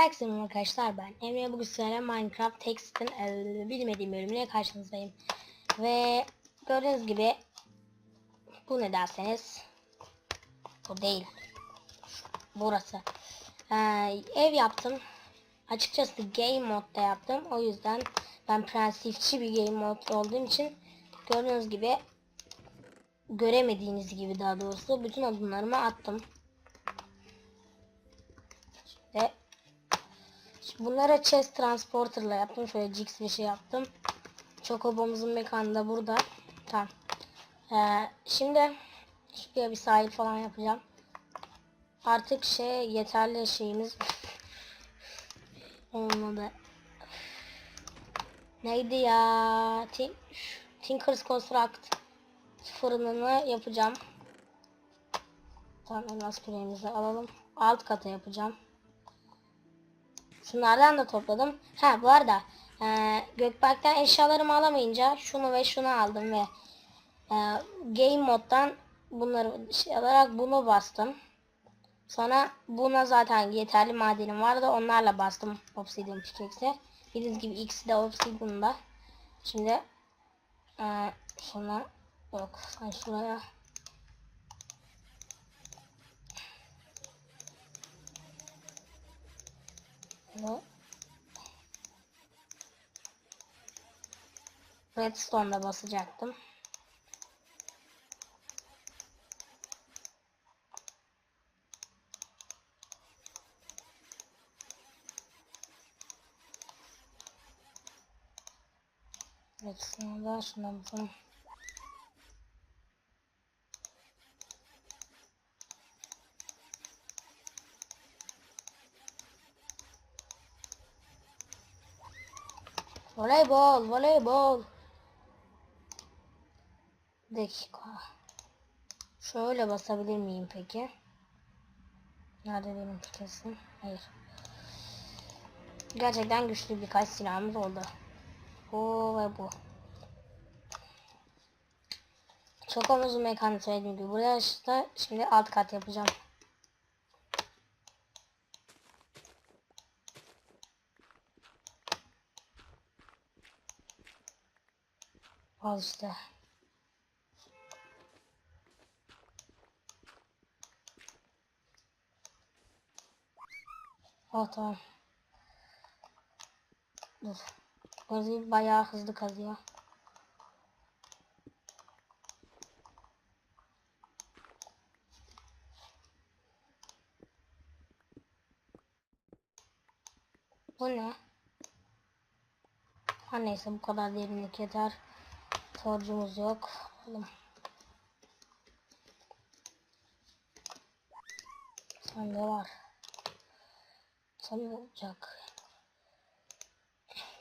Herkese arkadaşlar ben Emre bugün sizlerle Minecraft Text'in e, bilmediğim bölümüne karşınızdayım. Ve gördüğünüz gibi bu ne derseniz bu değil. Burası. Ee, ev yaptım. Açıkçası game modda yaptım. O yüzden ben prensipçi bir game mod olduğum için gördüğünüz gibi göremediğiniz gibi daha doğrusu bütün adımlarımı attım. Bunlara chest transporterla yaptım. Şöyle jigs bir şey yaptım. Chocobom'umuzun mekanı da burada. Tamam. Ee, şimdi şuraya bir sahil falan yapacağım. Artık şey yeterli şeyimiz olmadı. Neydi ya? Tin Tinker's Construct fırınını yapacağım. Tamam elmas küreğimizi alalım. Alt kata yapacağım. Şunlardan da topladım. Ha bu arada e, Gökberk'ten eşyalarımı alamayınca şunu ve şunu aldım ve e, Game moddan bunları şey alarak bunu bastım. Sonra buna zaten yeterli madenim vardı. Onlarla bastım Obsidian pickaxe'e. Bildiğiniz gibi ikisi de Obsidian'da. Şimdi e, şuna yok. Sen şuraya Bunu Redstone'da basacaktım. Redstone'da şuna basalım. Voleybol, voleybol. Dakika. Şöyle basabilir miyim peki? Nerede benim kesin? Hayır. Gerçekten güçlü birkaç silahımız oldu. Bu ve bu. Çok uzun mekanı söylediğim gibi. Buraya işte şimdi alt kat yapacağım. Oh tamam. Dur. Kazıyı bayağı hızlı kazıyor. Bu ne? Ha neyse bu kadar derinlik yeter. Torcumuz yok. Oğlum. Sende var. Sen.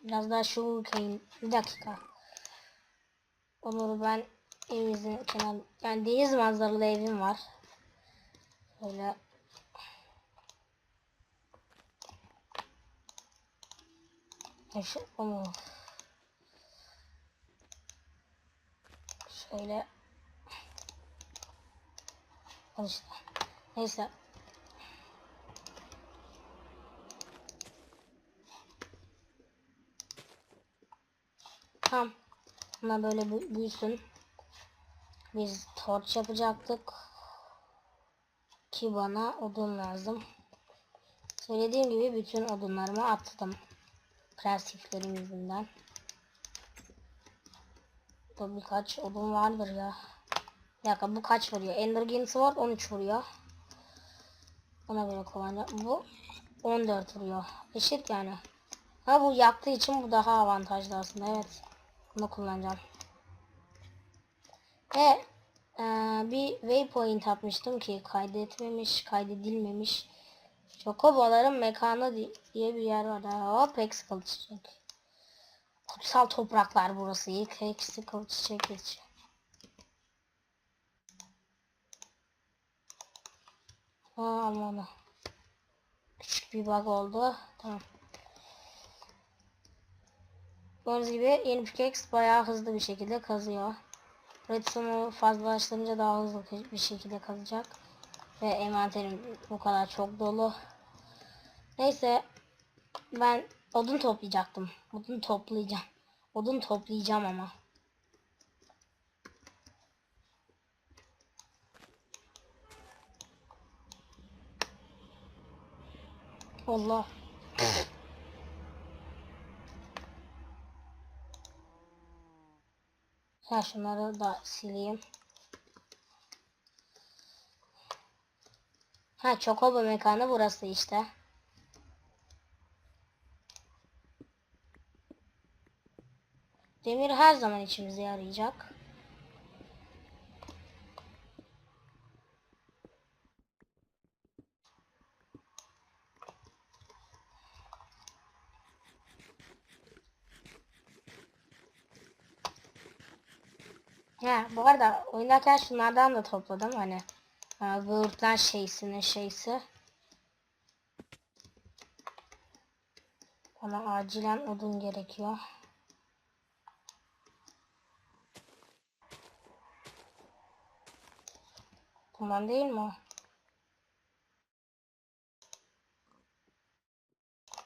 Biraz daha şu ülkeyin. Bir dakika. Olur ben evimizin kenar yani deniz manzaralı evim var. Böyle Yaşa onu. Şöyle Al işte. Neyse. Tamam. Ama böyle büyüsün. Biz torç yapacaktık. Ki bana odun lazım. Söylediğim gibi bütün odunlarımı attım. Prensiplerim yüzünden. Burada birkaç odun vardır ya. Bir dakika bu kaç vuruyor? Ender Game Sword 13 vuruyor. Ona göre kullanacağım. Bu 14 vuruyor. Eşit yani. Ha bu yaktığı için bu daha avantajlı aslında. Evet. Bunu kullanacağım. E, bir waypoint atmıştım ki kaydetmemiş, kaydedilmemiş. Chocobo'ların mekanı di- diye bir yer var. Hop kılıç çiçek. Kutsal topraklar burası. İlk eksi kılıç çiçek geçiyor. Alma onu. Küçük bir bug oldu. Tamam. Gördüğünüz gibi yeni pickaxe bayağı hızlı bir şekilde kazıyor. Redstone'u fazlalaştırınca daha hızlı bir şekilde kazacak. Ve envanterim bu kadar çok dolu. Neyse Ben odun toplayacaktım. Odun toplayacağım. Odun toplayacağım ama. Allah. Ha şunları da sileyim. Ha Çokobo mekanı burası işte. Demir her zaman içimize yarayacak. Ha, bu arada oynarken şunlardan da topladım hani. Ha, Böğürtlen şeysinin şeysi. Bana acilen odun gerekiyor. Bundan değil mi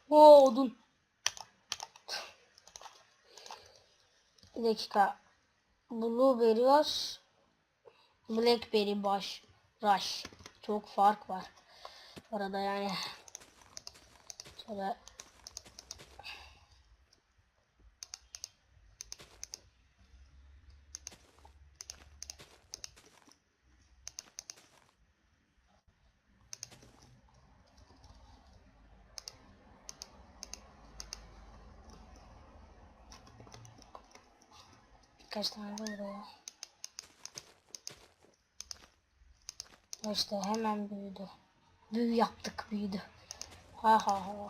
o? Odun. Bir dakika. Blueberry var. Blackberry baş. Rush. Çok fark var. Arada yani. Şöyle. Birkaç tane de buraya. İşte hemen büyüdü. Büyü yaptık büyüdü. Ha ha ha.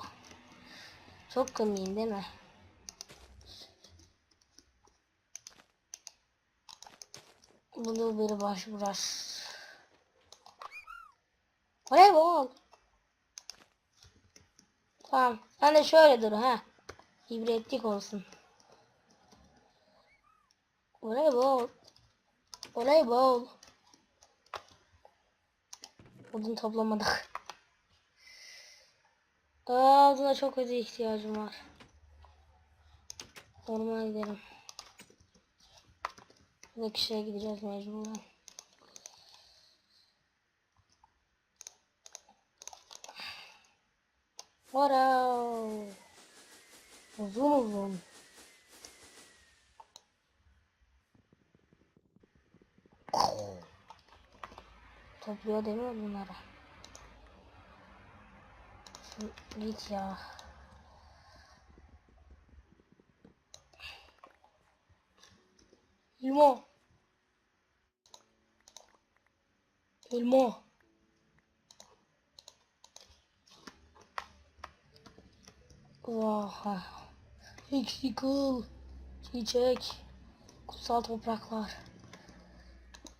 Çok kılmayın değil mi? Bunu bir baş burası. Voleybol. Tamam. Sen de şöyle dur ha. İbretlik olsun. Voleybol. Voleybol. Odun toplamadık. Aa, oduna çok kötü ihtiyacım var. Ormana gidelim. Buradaki şeye gideceğiz mecburen. Wow. Uzun uzun. Topluyor değil mi bunları? Şu git ya. Elma. Elma. Oha. Eksikel. Çiçek. Kutsal topraklar.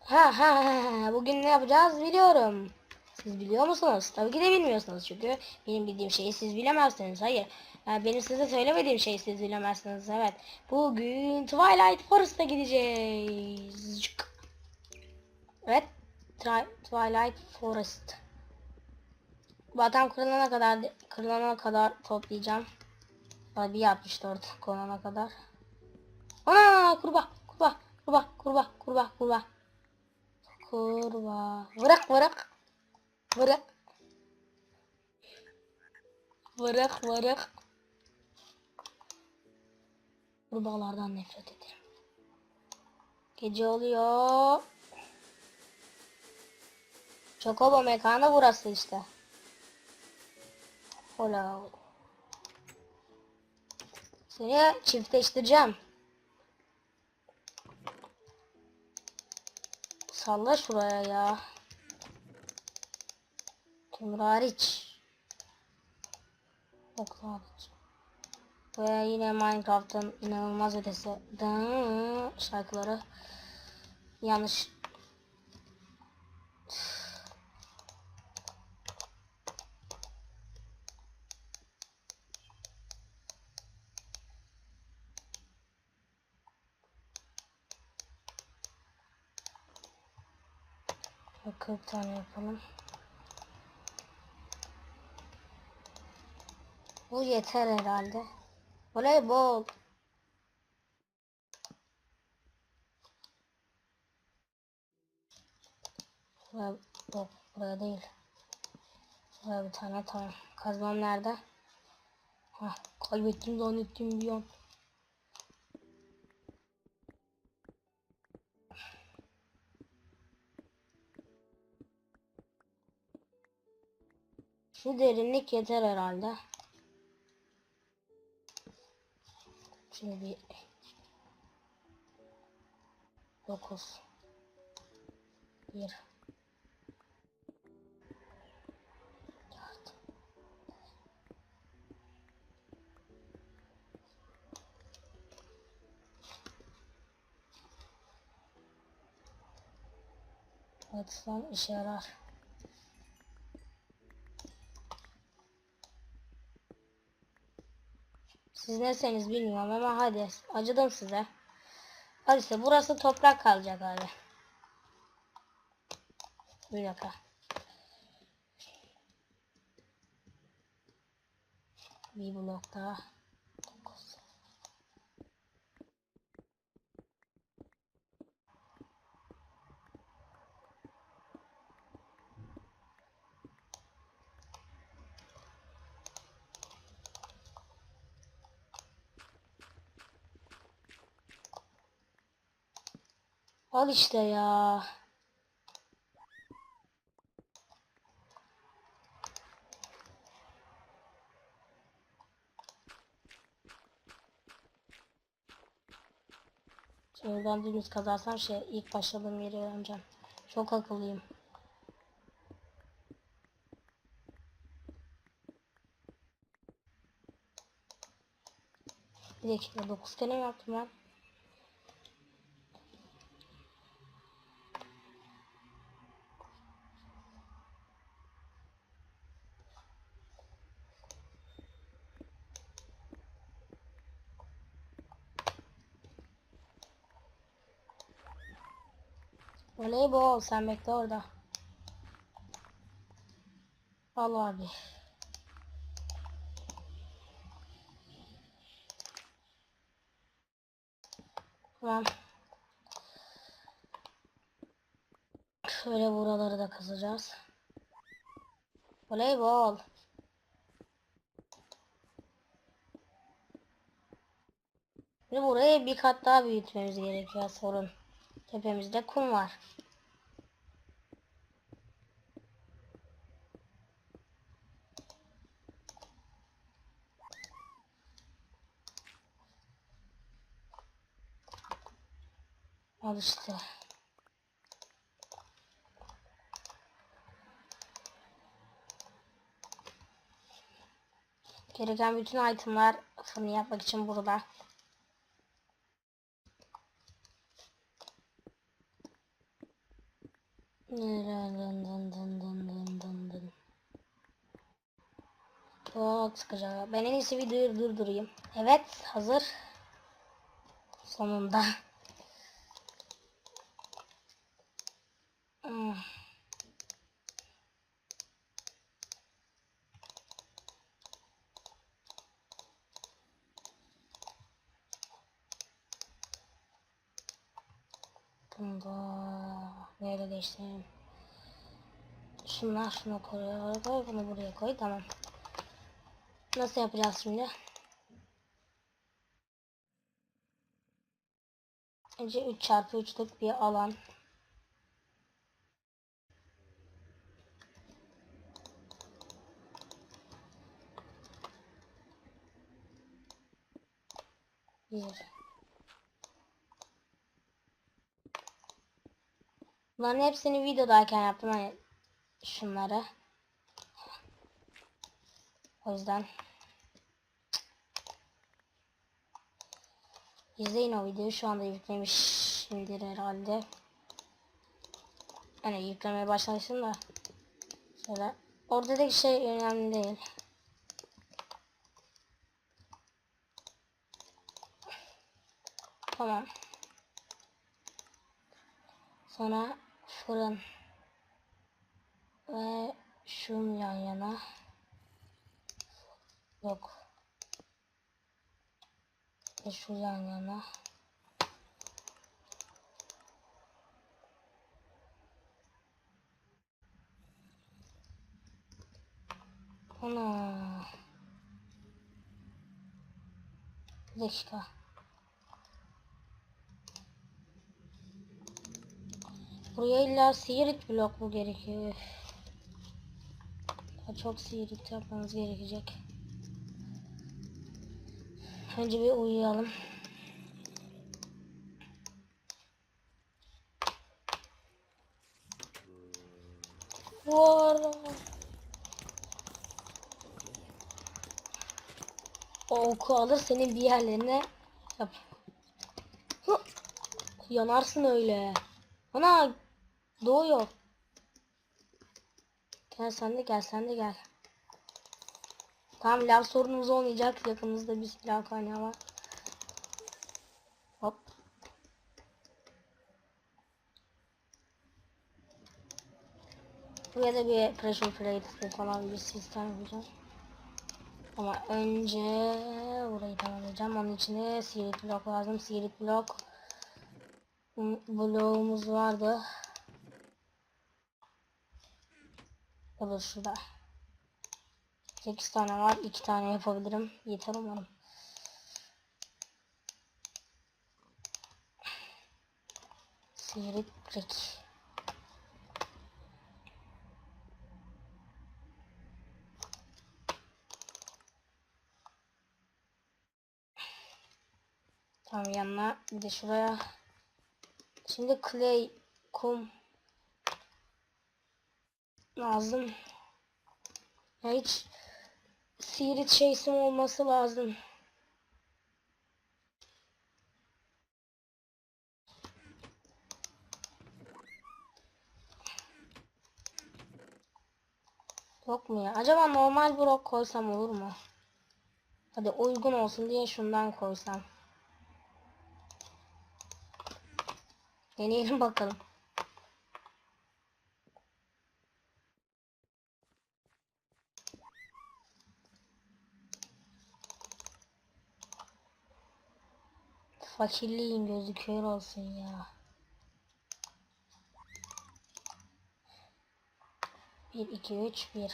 Ha ha ha. Bugün ne yapacağız biliyorum. Siz biliyor musunuz? Tabii ki de bilmiyorsunuz çünkü benim bildiğim şeyi siz bilemezsiniz. Hayır. Benim size söylemediğim şeyi siz bilemezsiniz. Evet. Bugün Twilight Forest'a gideceğiz. Evet. Twilight Forest. Adam kırılana kadar kırılana kadar toplayacağım. Abi 64 konana kadar. Ana kurbağa kurbağa kurbağa kurbağa kurbağa kurbağa. Kurbağa. Bırak bırak. Bırak. Bırak bırak. Kurbağalardan nefret ederim. Gece oluyor. Çokobo mekanı burası işte. Hola. Seni çiftleştireceğim. Salla şuraya ya. Kömür hariç. Okla hariç. Ve yine Minecraft'ın inanılmaz ötesi şarkıları yanlış. Ve 40 tane yapalım. Bu yeter herhalde. Voleybol. Buraya, yok, buraya değil. Buraya bir tane tamam. Kazmam nerede? Hah, kaybettim zannettim bir an. Şu derinlik yeter herhalde. Şimdi bir 9 1 4 Atsam işe yarar. Siz neseniz bilmiyorum ama hadi acıdım size. Hadi işte burası toprak kalacak abi. Bir dakika. Bir blok daha. Al işte ya. Şuradan dümdüz kazarsam şey ilk başladığım yeri öğreneceğim. Çok akıllıyım. Bir dakika 9 kere mi yaptım ben? Voleybol sen bekle orada. Al abi. Tamam. Şöyle buraları da kazacağız. Voleybol. Ve burayı bir kat daha büyütmemiz gerekiyor sorun. Tepemizde kum var. Al işte. Gereken bütün itemler fırını yapmak için burada. Çok sıkıcı. Ben en iyisi videoyu durdurayım. Evet hazır. Sonunda. Hmm. Bunda neyle değiştireyim? Şunlar şunu koyuyor. Koy bunu buraya koy. Tamam. Nasıl yapacağız şimdi? Önce 3 çarpı 3'lük bir alan. Bir. Bunların hepsini videodayken yaptım hani şunları. O yüzden izleyin o videoyu şu anda yüklemişimdir herhalde. Hani yüklemeye başlamışım da şöyle oradaki şey önemli değil. Tamam. Sonra fırın ve şun yan yana. Yok. İşte şuradan yana. Ana. Bir dakika. Buraya illa siirit blok mu gerekiyor? Çok siirit yapmanız gerekecek. Önce bir uyuyalım. Var. O oku alır senin bir yerlerine yap. Hı. Yanarsın öyle. Ana doğuyor. Gel sen de gel sen de gel. Tamam lav sorunumuz olmayacak. Yakınımızda bir lav kaynağı var. Hop. Buraya da bir pressure plate falan bir sistem yapacağım. Ama önce burayı tamamlayacağım. Onun için siirit blok lazım. Siirit blok bloğumuz vardı. O da şurada. 8 tane var. 2 tane yapabilirim. Yeter umarım. Siirit break. Tamam yanına bir de şuraya. Şimdi clay kum lazım. Ya hiç siirit şeysim olması lazım. Yok mu ya? Acaba normal blok koysam olur mu? Hadi uygun olsun diye şundan koysam. Deneyelim bakalım. Fakirliğin gözü kör olsun ya. Bir, iki, üç, bir.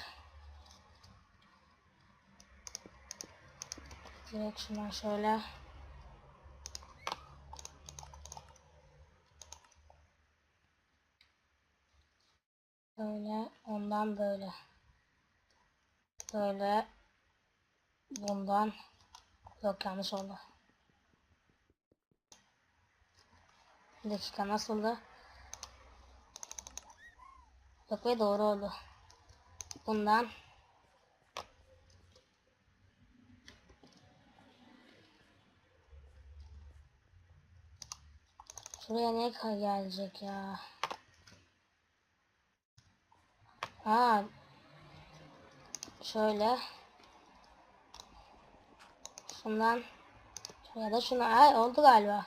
Direkt şuna şöyle. Böyle, ondan böyle. Böyle. Bundan. Yok yanlış oldu. Bir dakika nasıldı? Yok ve doğru oldu. Bundan. Şuraya ne gelecek ya? Ha. Şöyle. Şundan. Ya da şuna. Ay oldu galiba.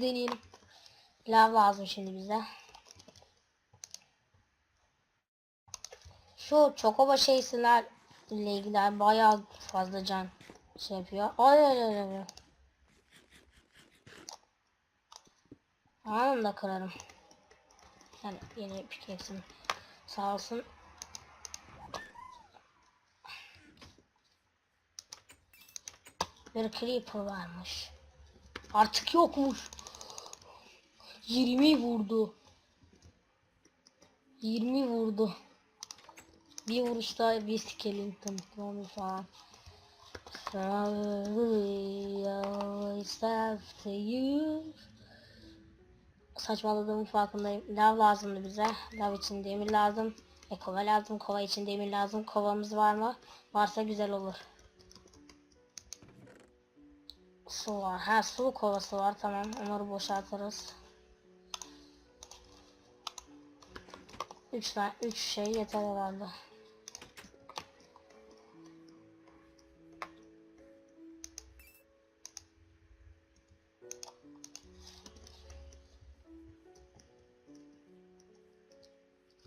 Deneyelim. Lav lazım şimdi bize. Şu çokoba şeysiler ile ilgili bayağı fazla can şey yapıyor. Ay ay ay ay. Anında kırarım. Yani yeni pickaxe'im sağ olsun. Bir creeper varmış. Artık yokmuş. 20 vurdu. 20 vurdu. Bir vuruşta bir skeleton clone falan. Always after you. Saçmaladığımın farkındayım. Lav lazımdı bize. Lav için demir lazım. E kova lazım. Kova için demir lazım. Kovamız var mı? Varsa güzel olur. Su var. Ha su kovası var. Tamam. Onları boşaltırız. 3 tane 3 şey yeter herhalde.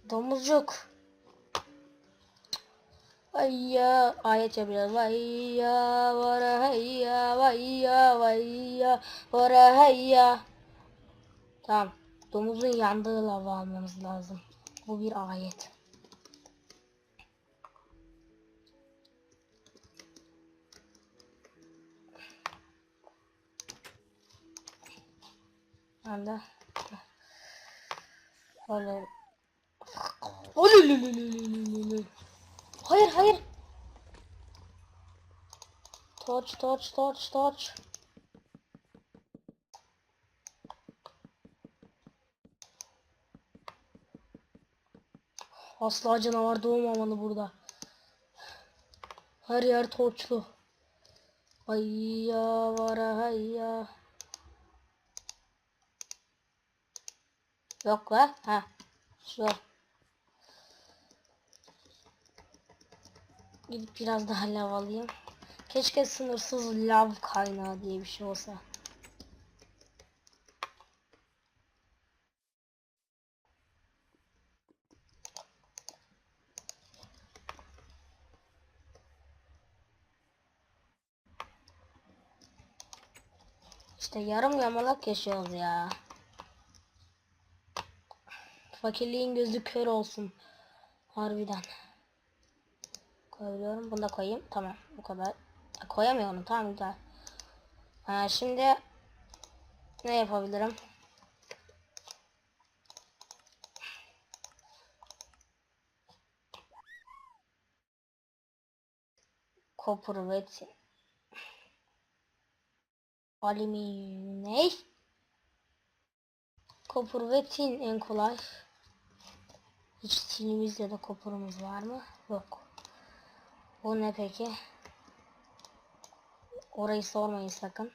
Domuzcuk. Hayya ayet yapacağız. Vayya vara hayya vayya vayya vara hayya. Tamam. Domuzun yandığı lava almamız lazım. Bu bir ayet. Anda. Öyle. Olululululululul. Hayır hayır. Torch torch torch torch. Asla canavar doğmamalı burada. Her yer torçlu. Hayya vara hayya. Yok la. Ha. Şu. Gidip biraz daha lav alayım. Keşke sınırsız lav kaynağı diye bir şey olsa. İşte yarım yamalak yaşıyoruz ya. Fakirliğin gözü kör olsun. Harbiden. Koyuyorum. Bunu da koyayım. Tamam. Bu kadar. Koyamıyorum. Tamam güzel. Ha, şimdi ne yapabilirim? Copper ve Alüminyum ne? Copper ve tin en kolay. Hiç tinimiz ya da kopurumuz var mı? Yok. Bu ne peki? Orayı sormayın sakın.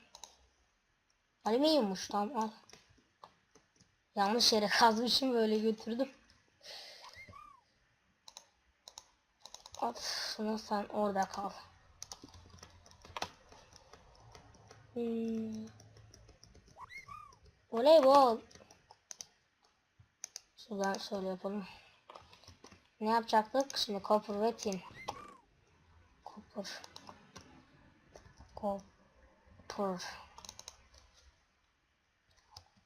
Alüminyummuş tamam al. Yanlış yere kazmışım böyle götürdüm. At şunu sen orada kal. Hmm. Voleybol. Şuradan şöyle yapalım. Ne yapacaktık? Şimdi copper ve tin. Copper. Copper.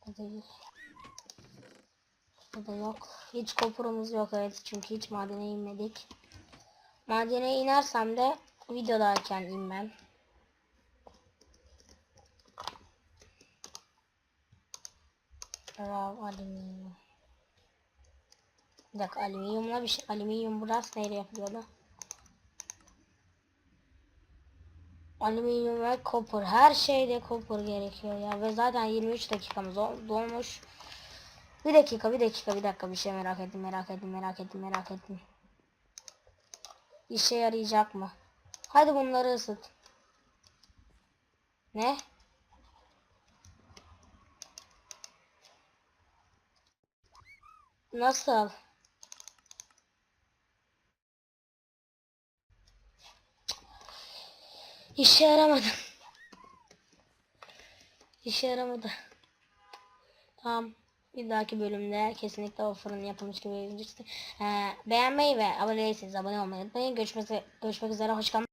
Bu değil. Bu da yok. Hiç copper'ımız yok evet çünkü hiç madene inmedik. Madene inersem de videodayken inmem. Raw alüminyum. Bir dakika alüminyumla bir şey. Alüminyum burası neyle yapılıyordu? Alüminyum ve copper. Her şeyde copper gerekiyor ya. Ve zaten 23 dakikamız ol- dolmuş. Bir dakika bir dakika bir dakika bir şey merak ettim merak ettim merak ettim merak ettim. İşe yarayacak mı? Hadi bunları ısıt. Ne? Nasıl? İşe yaramadı. İşe yaramadı. Tamam. Bir dahaki bölümde kesinlikle o fırın yapılmış gibi bir Ee, beğenmeyi ve abone değilseniz abone olmayı unutmayın. Görüşmek, görüşmek üzere. Hoşçakalın.